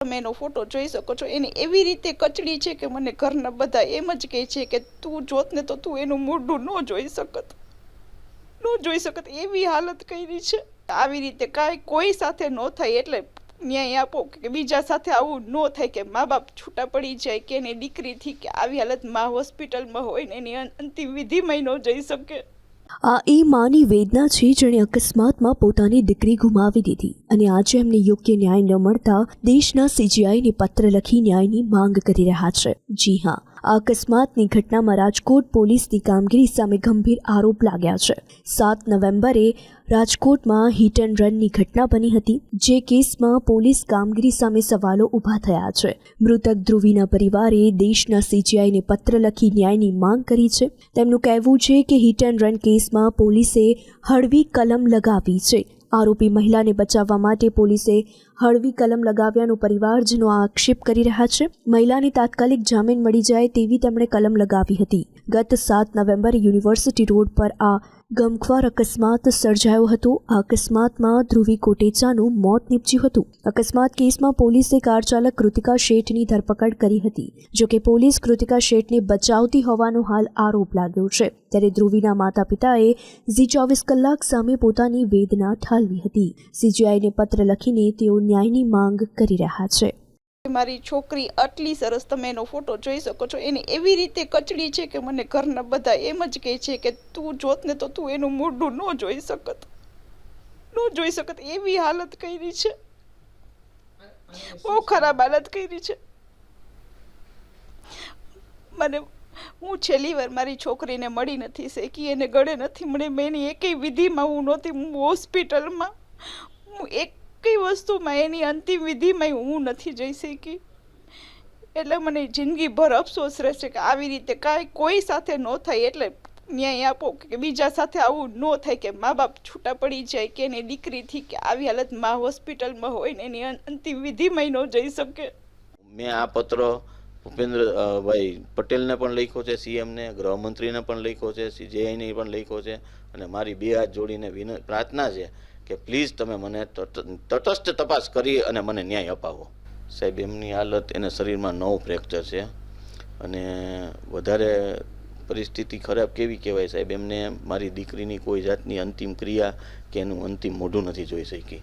તમે એનો ફોટો જોઈ શકો છો. એની એવી રીતે કચડી છે કે મને ઘરના બધા એમ જ કહે છે કે તું જોત ને તો તું એનું મોઢું ન જોઈ શકત. ન જોઈ શકત. એવી હાલત કરી છે. આવી રીતે કાંઈ કોઈ સાથે ન થાય એટલે ન્યાય આપો કે બીજા સાથે આવું ન થાય કે મા બાપ છૂટા પડી જાય કે એની દીકરીથી કે આવી હાલતમાં હોસ્પિટલમાં હોય ને એની અંતિમ વિધિમાં ન જઈ શકે. આ એ માની વેદના છે જેણે અકસ્માતમાં પોતાની દીકરી ગુમાવી દીધી અને આજે એમને યોગ્ય ન્યાય ન મળતા દેશના સીજીઆઈને પત્ર લખી ન્યાયની માંગ કરી રહ્યા છે. જી હા અકસ્માતની ઘટનામાં રાજકોટ પોલીસની કામગીરી સામે ગંભીર આરોપ લાગ્યા છે. સાત નવેમ્બરે રાજકોટમાં હિટ એન્ડ રનની ઘટના બની હતી, જે કેસમાં પોલીસ કામગીરી સામે સવાલો ઊભા થયા છે. મૃતક ધ્રુવીના પરિવારે દેશના સીજીઆઈને પત્ર લખી ન્યાયની માંગ કરી છે. તેમનું કહેવું છે કે હિટ એન્ડ રન કેસમાં પોલીસે હળવી કલમ લગાવી છે. આરોપી મહિલાને બચાવવા માટે પોલીસે હળવી કલમ લગાવ્યાનો પરિવારજનો આક્ષેપ કરી રહ્યા છે. મહિલાને તાત્કાલિક જામીન મળી જાય તેવી તેમણે કલમ લગાવી હતી. ગત સાત નવેમ્બરે યુનિવર્સિટી રોડ પર આ ગમખ્વાર અકસ્માત સર્જાયો હતો. આ અકસ્માતમાં ધ્રુવી કોટેચાનું મોત નીપજ્યું હતું. અકસ્માત કેસમાં પોલીસે કાર ચાલક કૃતિકા શેઠની ધરપકડ કરી હતી. જોકે પોલીસ કૃતિકા શેઠને બચાવતી હોવાનો હાલ આરોપ લાગ્યો છે. ત્યારે ધ્રુવીના માતા પિતાએ ઝી ચોવીસ કલાક સામે પોતાની વેદના ઠાલવી હતી. સીજીઆઈને પત્ર લખીને તેઓ ન્યાયની માંગ કરી રહ્યા છે. મારી છોકરી આટલી સરસ તમે એનો ફોટો જોઈ શકો છો. એને એવી રીતે કચડી છે કે મને ઘરના બધા એમ જ કહે છે કે તું જોત ને તો તું એનું મોઢું ન જોઈ શકત. ન જોઈ શકત. એવી હાલત કરી છે. બહુ ખરાબ હાલત કરી છે. મને, હું છેલ્લી વાર મારી છોકરીને મળી નથી શેકી, એને ગળે નથી મળી. મેં એની એકેય વિધિમાં હું નહોતી. હું હોસ્પિટલમાં, હું એકેય વસ્તુમાં એની અંતિમ વિધિમાં હું નથી જઈ શકી. એટલે મને જિંદગીભર અફસોસ રહેશે કે આવી રીતે કાંઈ કોઈ સાથે ન થાય એટલે ન્યાય આપો કે બીજા સાથે આવું ન થાય કે મા બાપ છૂટા પડી જાય કે એની દીકરીથી કે આવી હાલતમાં હોસ્પિટલમાં હોય ને એની અંતિમ વિધિમાં ન જઈ શકે. મેં આ પત્ર ભૂપેન્દ્ર ભાઈ પટેલને પણ લખ્યો છે, સીએમને, ગૃહમંત્રીને પણ લખ્યો છે સીજેઆઈને પણ લખ્યો છે અને મારી બે હાથ જોડીને વિન પ્રાર્થના છે કે પ્લીઝ તમે મને તટ- તટસ્થ તપાસ કરી અને મને ન્યાય અપાવો. સાહેબ, એમની હાલત, એને શરીરમાં નવ ફ્રેક્ચર છે અને વધારે પરિસ્થિતિ ખરાબ કેવી કહેવાય સાહેબ? એમને મારી દીકરીની કોઈ જાતની અંતિમ ક્રિયા કે એનું અંતિમ મોઢું નથી જોઈ શકી.